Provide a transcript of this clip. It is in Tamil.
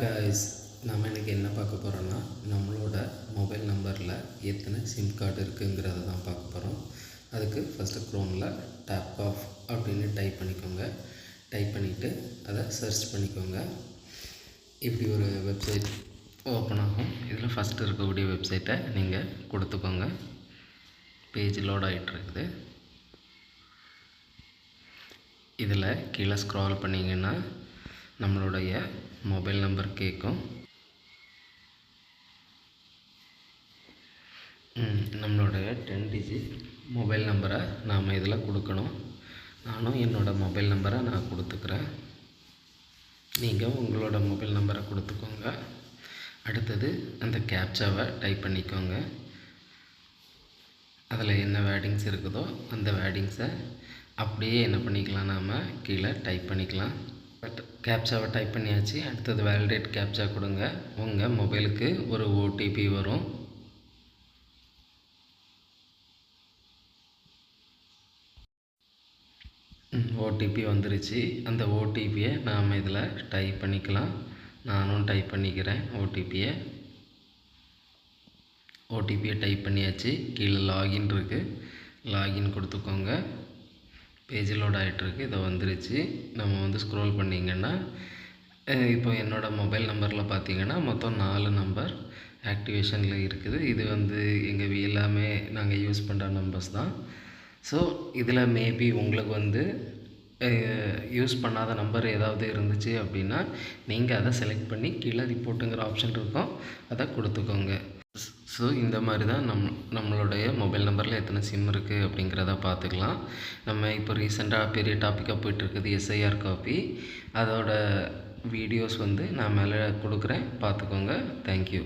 காய்ஸ் நம்ம இன்றைக்கி என்ன பார்க்க போகிறோன்னா நம்மளோட மொபைல் நம்பரில் எத்தனை சிம் கார்டு இருக்குங்கிறத தான் பார்க்க போகிறோம் அதுக்கு ஃபஸ்ட்டு க்ரோமில் டேப் ஆஃப் அப்படின்னு டைப் பண்ணிக்கோங்க. டைப் பண்ணிவிட்டு அதை சர்ச் பண்ணிக்கோங்க. இப்படி ஒரு வெப்சைட் ஓப்பன் ஆகும். இதில் ஃபஸ்ட்டு இருக்கக்கூடிய வெப்சைட்டை நீங்கள் கொடுத்துக்கோங்க. பேஜ் லோட் ஆகிட்டுருக்குது இதில் கீழே ஸ்க்ரால் பண்ணிங்கன்னா நம்மளுடைய மொபைல் நம்பர் கேட்கும். ம், நம்மளுடைய டென் டிஜிட் மொபைல் நம்பரை நாம் இதில் கொடுக்கணும். நானும் என்னோடய மொபைல் நம்பரை நான் கொடுத்துக்கிறேன். நீங்கள் உங்களோட மொபைல் நம்பரை கொடுத்துக்கோங்க. அடுத்தது அந்த கேப்சாவை டைப் பண்ணிக்கோங்க. அதில் என்ன வேர்டிங்ஸ் இருக்குதோ அந்த வேர்டிங்ஸை அப்படியே என்ன பண்ணிக்கலாம் நாம் கீழே டைப் பண்ணிக்கலாம். பட் கேப்சாவை டைப் பண்ணியாச்சு. அடுத்தது வேலிடேட் கேப்சா கொடுங்க. உங்கள் மொபைலுக்கு ஒரு ஓடிபி வரும். ஓடிபி வந்துருச்சு. அந்த ஓடிபியை நாம் இதில் டைப் பண்ணிக்கலாம். நானும் டைப் பண்ணிக்கிறேன் ஓடிபியை ஓடிபியை டைப் பண்ணியாச்சு. கீழே லாகின் இருக்குது லாகின் கொடுத்துக்கோங்க. பேஜ் லோட் ஆகிட்டுருக்கு இதை வந்துருச்சு. நம்ம வந்து ஸ்க்ரோல் பண்ணிங்கன்னா இப்போ என்னோடய மொபைல் நம்பரில் பார்த்தீங்கன்னா மொத்தம் நாலு நம்பர் ஆக்டிவேஷனில் இருக்குது. இது வந்து எங்கள் எல்லாமே நாங்கள் யூஸ் பண்ணுற நம்பர்ஸ் தான். ஸோ இதில் மேபி உங்களுக்கு வந்து யூஸ் பண்ணாத நம்பர் ஏதாவது இருந்துச்சு அப்படின்னா நீங்கள் அதை செலக்ட் பண்ணி கீழே ரிப்போர்ட்டுங்கிற ஆப்ஷன் இருக்கும். அதை கொடுத்துக்கோங்க. ஸோ இந்த மாதிரி தான் நம் நம்மளுடைய மொபைல் நம்பரில் எத்தனை சிம் இருக்குது அப்படிங்கிறத பார்த்துக்கலாம். நம்ம இப்போ ரீசெண்டாக பெரிய டாப்பிக்காக போயிட்டுருக்குது எஸ்ஐஆர் காப்பி அதோட வீடியோஸ் வந்து நான் மேலே கொடுக்குறேன். பார்த்துக்கோங்க. தேங்க்யூ